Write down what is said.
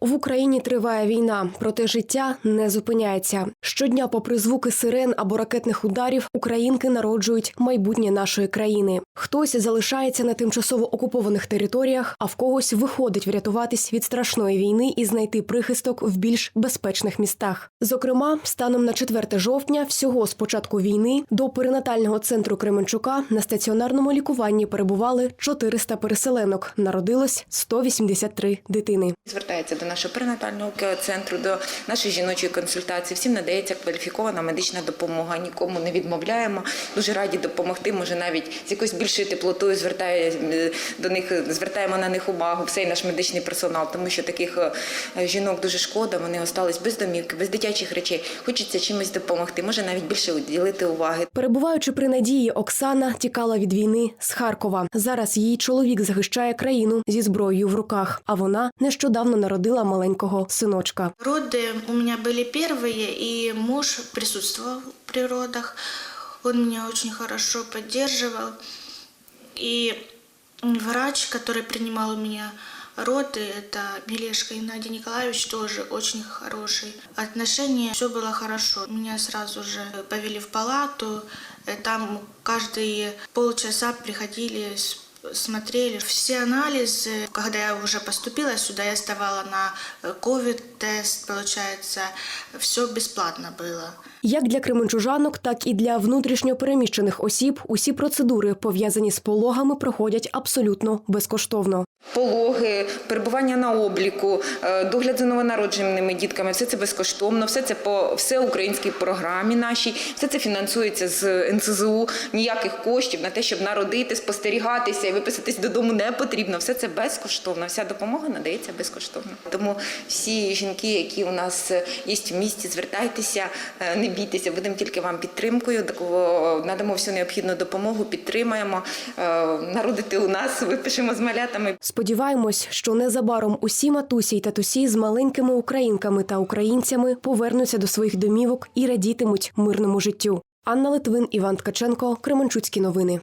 В Україні триває війна, проте життя не зупиняється. Щодня, попри звуки сирен або ракетних ударів, українки народжують майбутнє нашої країни. Хтось залишається на тимчасово окупованих територіях, а в когось виходить врятуватись від страшної війни і знайти прихисток в більш безпечних містах. Зокрема, станом на 4 жовтня, всього з початку війни до перинатального центру Кременчука на стаціонарному лікуванні перебували 400 переселенок. Народилось 183 дитини. Звертається до нашого перинатального центру, до нашої жіночої консультації. Всім надається кваліфікована медична допомога. Нікому не відмовляємо. Дуже раді допомогти. Може, навіть з якоюсь більшою теплотою звертає до них, звертаємо на них увагу. Всей наш медичний персонал, тому що таких е, жінок дуже шкода. Вони остались без домівки, без дитячих речей. Хочеться чимось допомогти. Може навіть більше уділити уваги. Перебуваючи при надії, Оксана тікала від війни з Харкова. Зараз її чоловік захищає країну зі зброєю в руках. А вона нещодавно народила маленького синочка. Роды у меня были первые, и муж присутствовал при родах. Он меня очень хорошо поддерживал. И врач, который принимал у меня роды, это Мелешко Геннадий Николаевич, тоже очень хороший. Отношения, все было хорошо. Меня сразу же повели в палату. Э, Там каждые полчаса приходили, с- смотрели все анализы. Когда я уже поступила сюда, я сдавала на э, ковид-тест, получается, все бесплатно было. Як для кременчужанок, так і для внутрішньо переміщених осіб усі процедури, пов'язані з пологами, проходять абсолютно безкоштовно. Пологи, перебування на обліку, е, догляд за новонародженими дітками, все це безкоштовно, все це по всеукраїнській програмі нашій, все це фінансується з НСЗУ. Ніяких коштів на те, щоб народити, спостерігатися і виписатись додому не потрібно. Все це безкоштовно. Вся допомога надається безкоштовно. Тому всі жінки, які у нас є в місті, звертайтеся, е, не бійтеся, будемо тільки вам підтримкою. Надамо всю необхідну допомогу, підтримаємо. Е, Народити у нас, випишемо з малятами. Сподіваємось, що незабаром усі матусі й татусі з маленькими українками та українцями повернуться до своїх домівок і радітимуть мирному життю. Анна Литвин, Іван Ткаченко, Кременчуцькі новини.